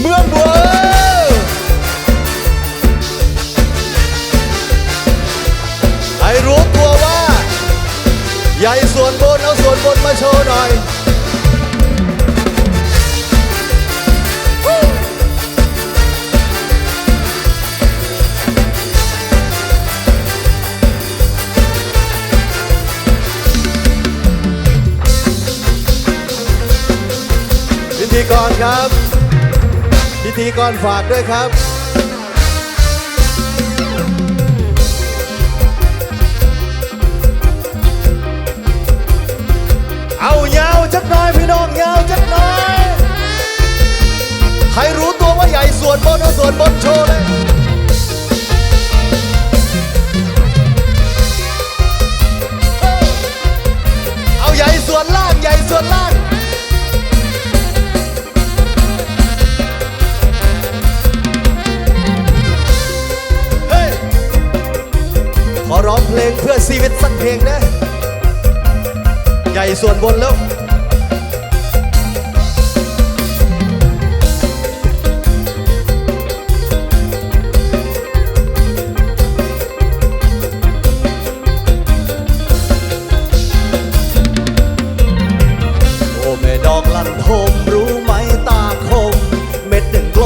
เมืองบัวให้รู้ตัวว่า ใหญ่ส่วนบน เอาส่วนบนมาโชว์หน่อยพิธีกรครับ ทีกรฝากด้วยครับ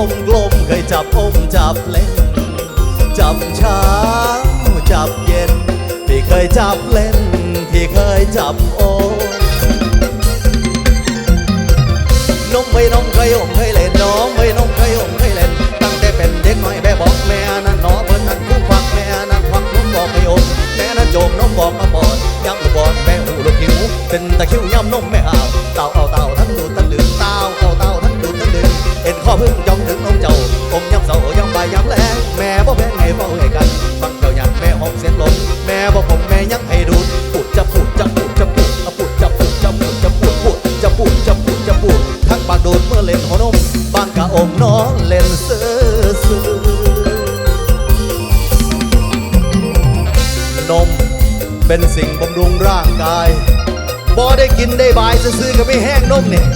มกลมๆเคยจับอมจับเล่น จับเช้า จับเย็นที่เคยจับเล่นที่เคยจับอม ไว้นมเคยอมเคยเล่นน้องไว้นมเคยอมเคยเล่น ตั้งแต่เป็นเด็กน้อยแม่บอกแม่นั้นหนอเพิ่นนั้นคุ้มควักแม่นั้นควักนมบอกให้อมแม่นั้นโจมนมบอกมาปอดย้ำลูกบอลแม่หูลูกหิว เป็นตะคิวย้ำนมแม่หาวเต่าเอาเต่าทั้งดูดทั้งดึงเต่าเอาเต่าทั้งดูดทั้งดึงเอ็นข้อพึ่งจ้องถึงนมเจ้าอมย้ำเสาย้ำบ่ายย้ำแลงแม่บ่แพงให้เฝ้าให้กันฟังเจ้าหยันแม่หองเสียงลมแม่บ่ผมแม่ยังให้ดูด องกะอมนอนเล่นเสื้อซื้อนมเป็นสิ่งบำรุงร่างกาย บอได้กินได้บายซื้อๆก็ไม่แห้งนมเนี่ย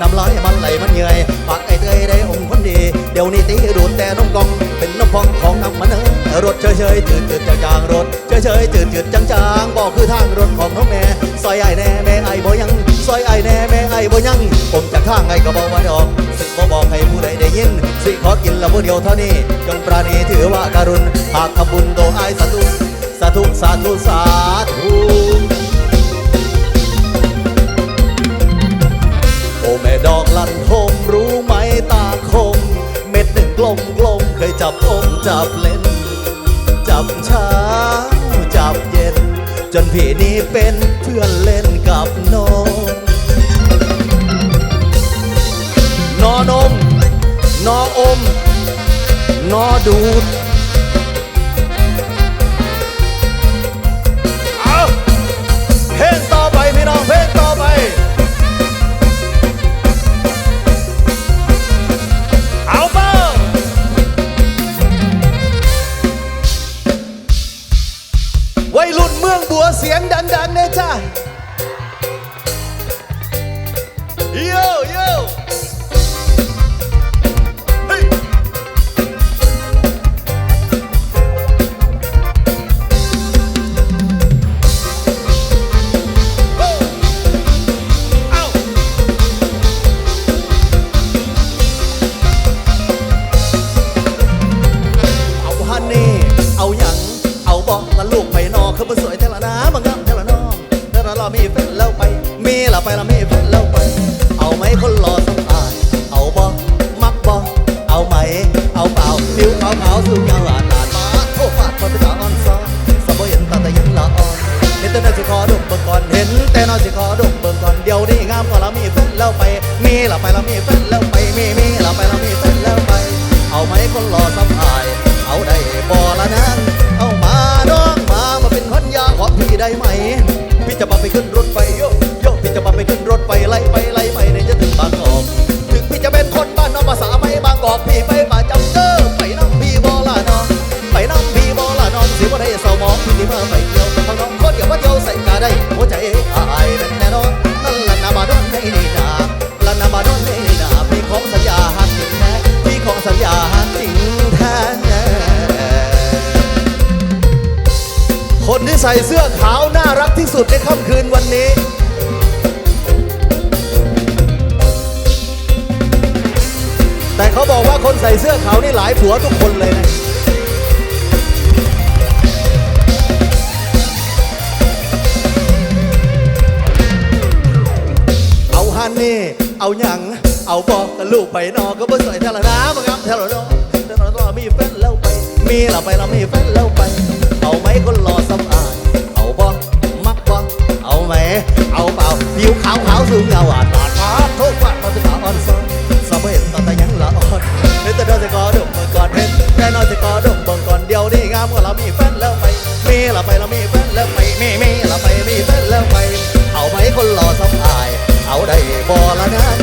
น้ำลายมันไหลมันเหนื่อยปากไอ้เตยได้องคนดี เดี๋ยวนี้ตีดูดแต่น้องกองเป็นน้ำพองของน้ำมันเอ้ยรถเฉยเฉยๆจืดจืดจางจางรถเฉยเฉยๆจืดจืดจางจางๆบอกคือทางรถของน้องแม่ซอยไอ้แน่แม่ไอ้บ่ยังซอยไอ้แน่แม่ไอ้บ่ยัง ผมจากทางไอ้ก็บอกว่าดอกสิบ่บอกให้ผู้ใดได้ยิน สิขอกินละผู้เดียวเท่านี้ จงปราณีถือว่าการุณหากทำบุญโตอายสาธุสาธุสาธุสาธุ อ้แม่ดอกลันทมรู้ไหมตาคม เม็ดหนึ่งกลมกลมเคยจับอมจับเล่น จับเช้าจับเย็น จนพี่นี้เป็นเพื่อนเล่นกับน้องนอนมนออมนอดูดเอาเพลงต่ ดั เราไมีแฟนแล้วไปไม่มีเราไปเราไมีแฟนแล้วไป เอาไหมคนหล่อสัมภาย เอาได้บ่ละนั้นเอามาดองมามาเป็นคนยาขอพี่ได้ไหม พี่จะบับไปขึ้นรถไฟโยโยพี่จะบับไปขึ้นรถไฟไลานนี่ เอาหยังเอาบอกกับลูกไปนอนก็บ่สวยเท่าละนะบังครับเท่าละเนาะเท่าละต้องมีแฟนแล้วไป มีเราไปเรามีแฟนแล้วไป เอาไหมคนหล่อสำอางเอาบอกมักบอกเอาไหมเอาเปล่าผิวขาวขาวสูงเงาอาจตาดพาทุกวัน All I got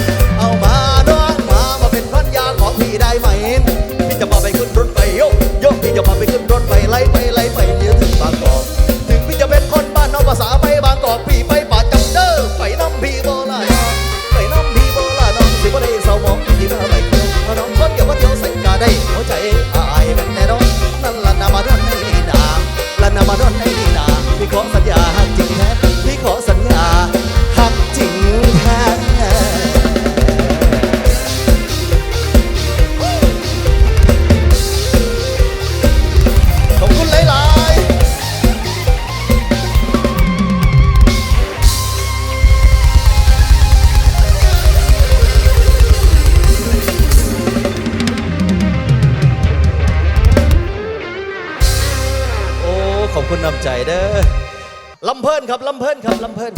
ครับลำเพลินครับลำเพลิน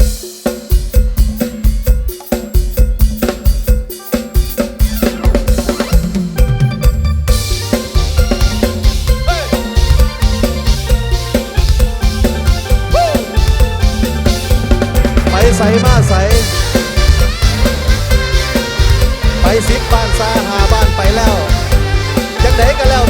ไปใสมาใส ไปซิบบ้านซาหาบ้านไปแล้ว จังไดกันแล้ว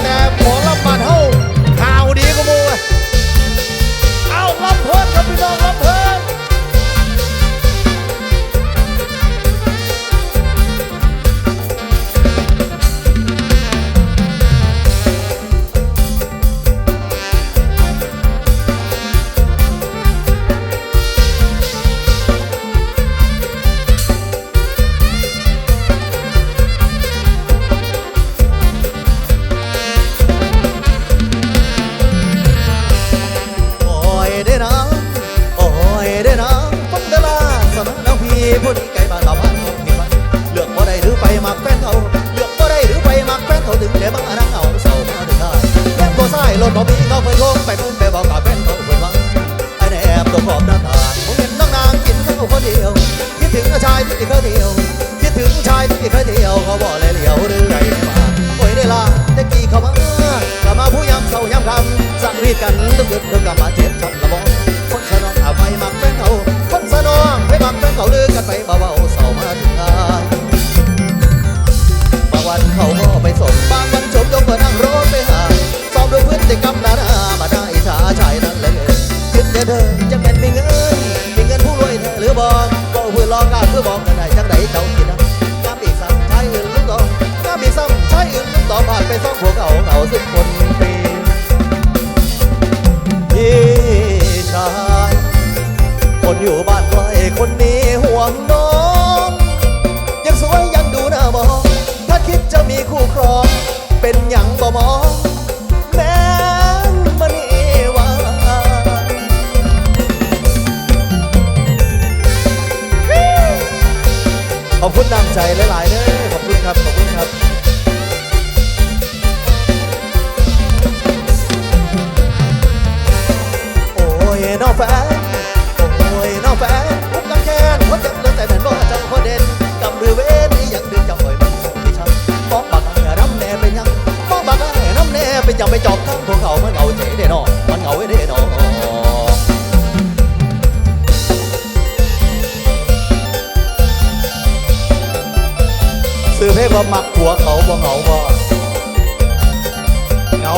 ใจหลายๆเด้อขอบคุณครับขอบคุณ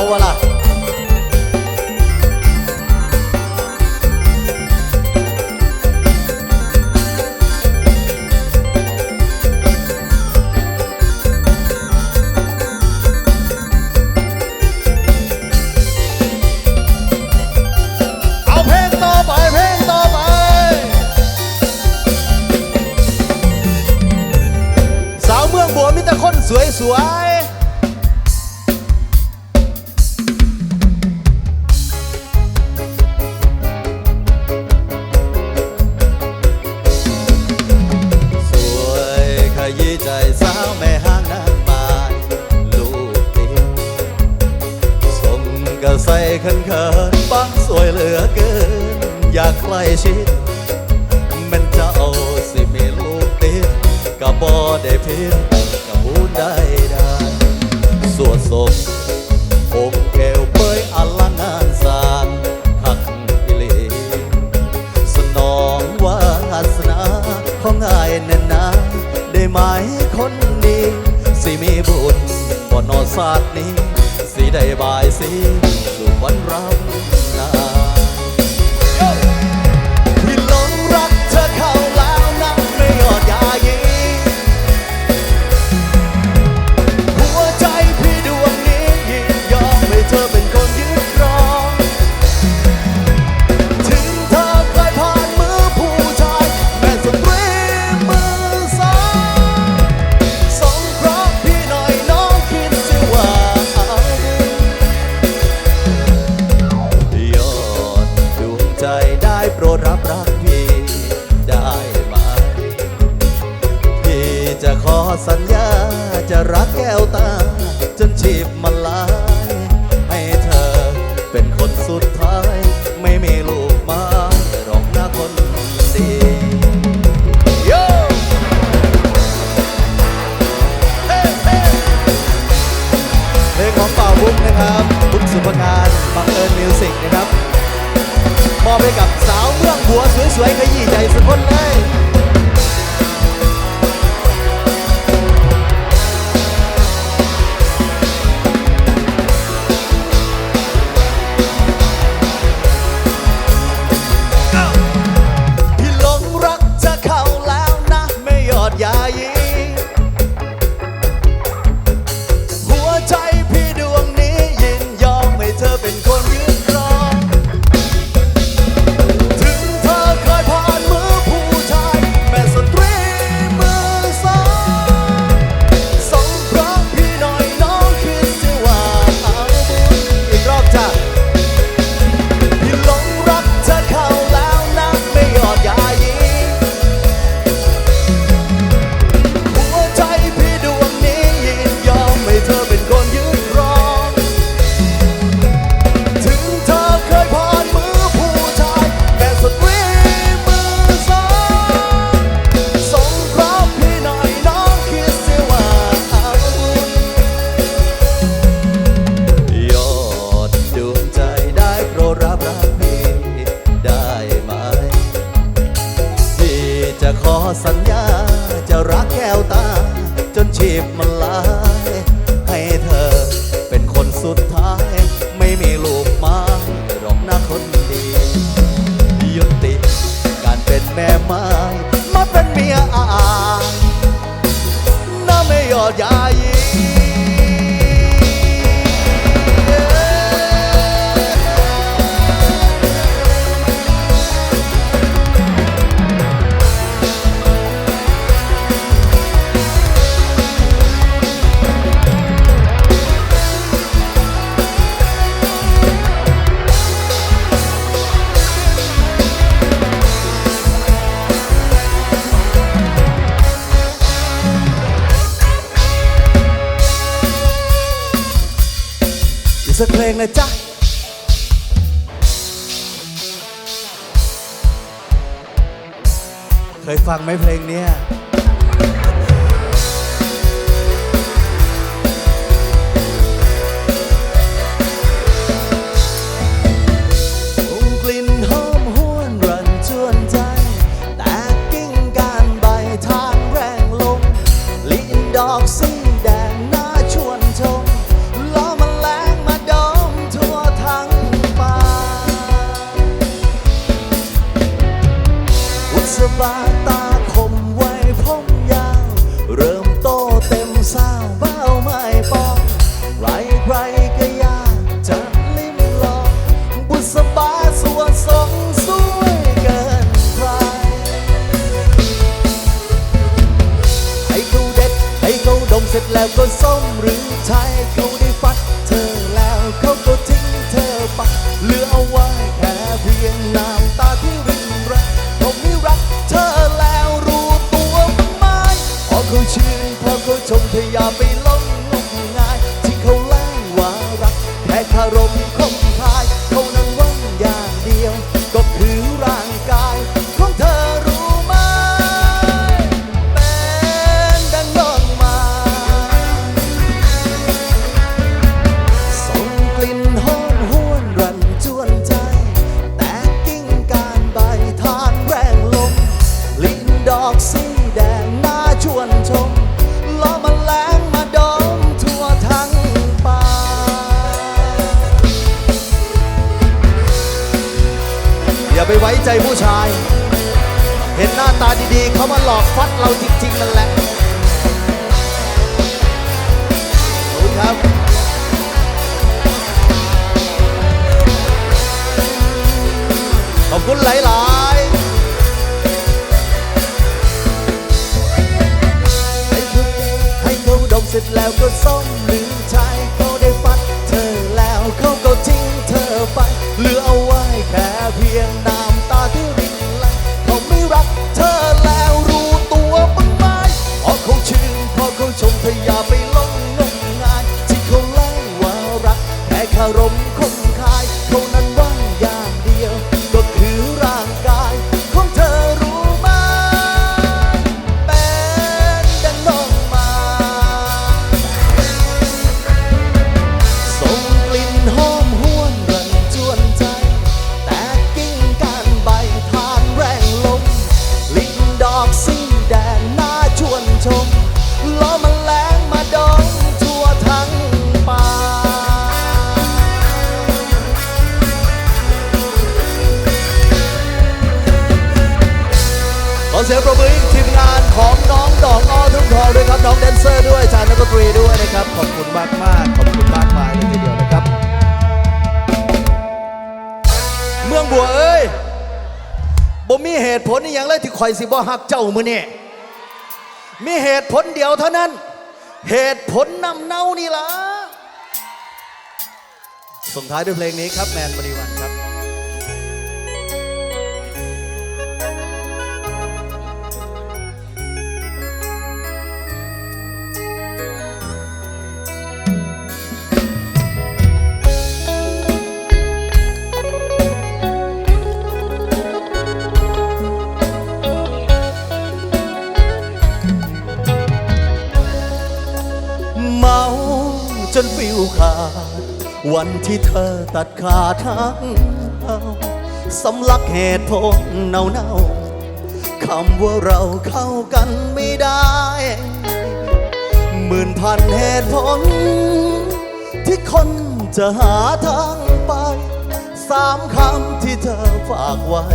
voilà. ขันขันปังสวยเหลือเกิน อยากใกล้ชิดมันจะเอาสิมีลูกติดกับบอได้พิษกับบูนได้ได้สวดศพองแก้วเปยอลังงานสารหักอิลีสนองวาสนาของอายแน่นนาได้ไหมคนดี สิมีบุญบนนอสาสนี้ สีได้บายสีลูกรรณรัม วยขยี้ใจสุดคนเล สัญญาจะรักแก้วตา จนชีพมันลา สักเพลงนะจ๊ะเคยฟังไหมเพลงเนี้ย อบคุณหลายๆให้เขาให้เขาดมเสร็จแล้วก็ส้มหรือช อยสิบ่หักเจ้ามือนี่ยมีเหตุผลเดียวเท่านั้น เหตุผลนำเน่านี่ล่ะส่งท้ายด้วยเพลงนี้ครับแมนบริวันครับ นฟิวขาด วันที่เธอตัดขาดทั้งเอาสำลักเหตุผลเนาเนาๆคำว่าเราเข้ากันไม่ได้ หมื่นพันเหตุผล ที่คนจะหาทางไป สามคำที่เธอฝากไว้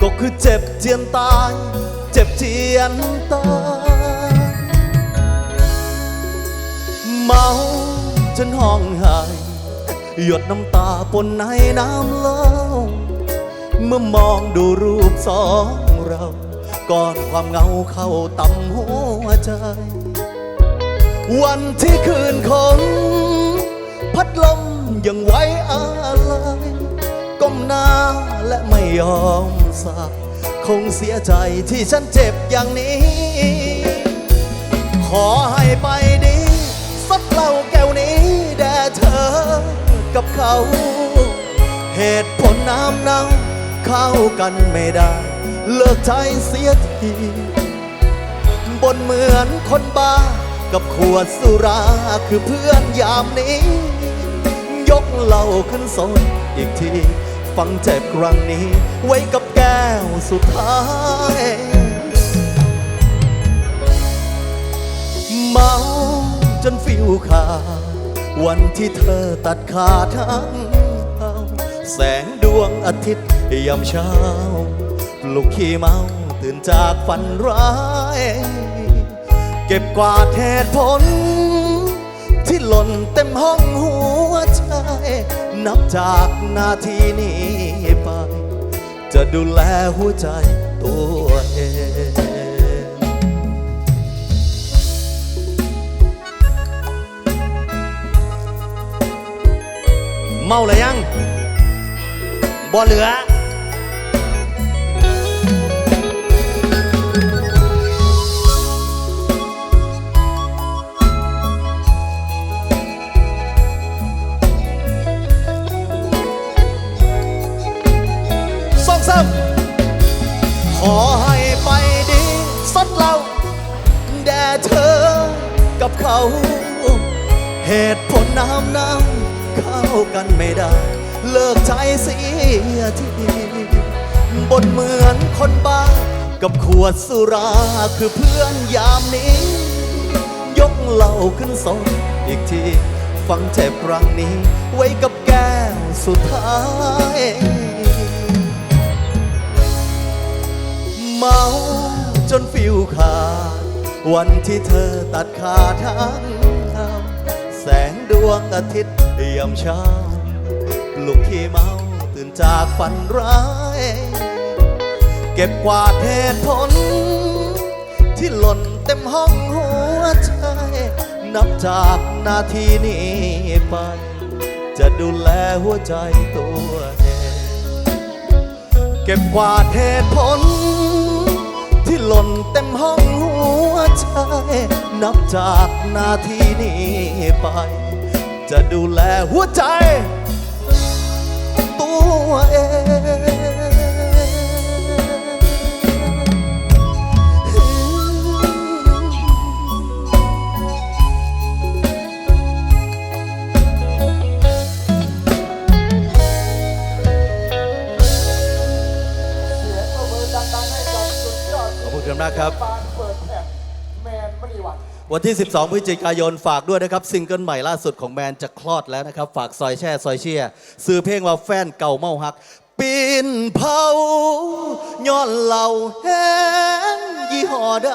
ก็คือเจ็บเจียนตาย เจ็บเจียนตาย เมาจนห้องไห้หยดน้ำตาปนในน้ำเล่า เมื่อมองดูรูปสองเราก่อนความเงาเข้าต่ำหัวใจ วันที่คืนคงพัดลมยังไว้อะไรก้มหน้าและไม่ยอมสายคงเสียใจที่ฉันเจ็บอย่างนี้ กับเขา เหตุผลน้ำเน่าเข้ากันไม่ได้ เลิกใจเสียทีบนเหมือนคนบ้า กับขวดสุราคือเพื่อนยามนี้ ยกเหล้าขึ้นสนอีกที ฟังเจ็บครั้งนี้ ไว้กับแก้วสุดท้ายเมาจนฟิวขาด วันที่เธอตัดขาดทั้งเอาแสงดวงอาทิตย์ยามเช้าลูกขี้เมาตื่นจากฝันร้าย เก็บกวาดเหตุผล ที่หล่นเต็มห้องหัวใจ นับจากนาทีนี้ไป จะดูแลหัวใจตัวเอง เมาเลยยังบ่เหลือ สองสามขอให้ไปดีสดเรา แด่เธอกับเขา เหตุผลน้ำน้ำ เข้ากันไม่ได้ เลิกใช้เสียทีบนเหมือนคนบ้า กับขวดสุราคือเพื่อนยามนี้ ยกเหล่าขึ้นสองอีกทีฟังเจ็บรังนี้ ไว้กับแก้วสุดท้ายเมาจนฟิวขาด วันที่เธอตัดขาดทางทาง วงอาทิตย์ยามเช้าลูกขี้เมาตื่นจากฝันร้าย เก็บกวาดเหตุผล ที่หล่นเต็มห้องหัวใจ นับจากนาทีนี้ไป จะดูแลหัวใจตัวเอง เก็บกวาดเหตุผล ที่หล่นเต็มห้องหัวใจ นับจากนาทีนี้ไป จะดูแลหัวใจ ตัวเองเสียงประมือดังๆให้กับสุดยอดขอบคุณครับนะครับปานเปิดแผ่นแมนมณีวัน วันที่ 12 พฤศจิกายนฝากด้วยนะครับซิงเกิลใหม่ล่าสุดของแมนจะคลอดแล้วนะครับ ฝากซอยแช่ซอยเชียซื้อเพลงว่าแฟนเก่าเมาฮัก ปีนเผาย้อนเหล่าแห้งยี่ห้อใด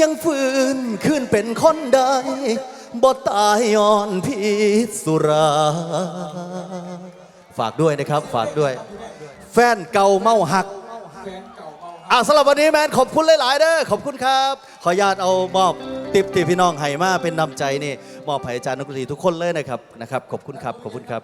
ยังฟื้นขึ้นเป็นคนใดบ่ตายย้อนพิษสุรา ฝากด้วยนะครับฝากด้วย แฟนเก่าเมาหัก แฟนเก่าเมา อะสำหรับวันนี้แมนขอบคุณหลาย ๆ เด้อขอบคุณครับ ขออนุญาตเอามอบติปที่พี่น้องไห้มาเป็นนำใจนี่มอบให้อาจารย์นักดนตรีทุกคนเลยนะครับนะครับ ขอบคุณครับขอบคุณครับ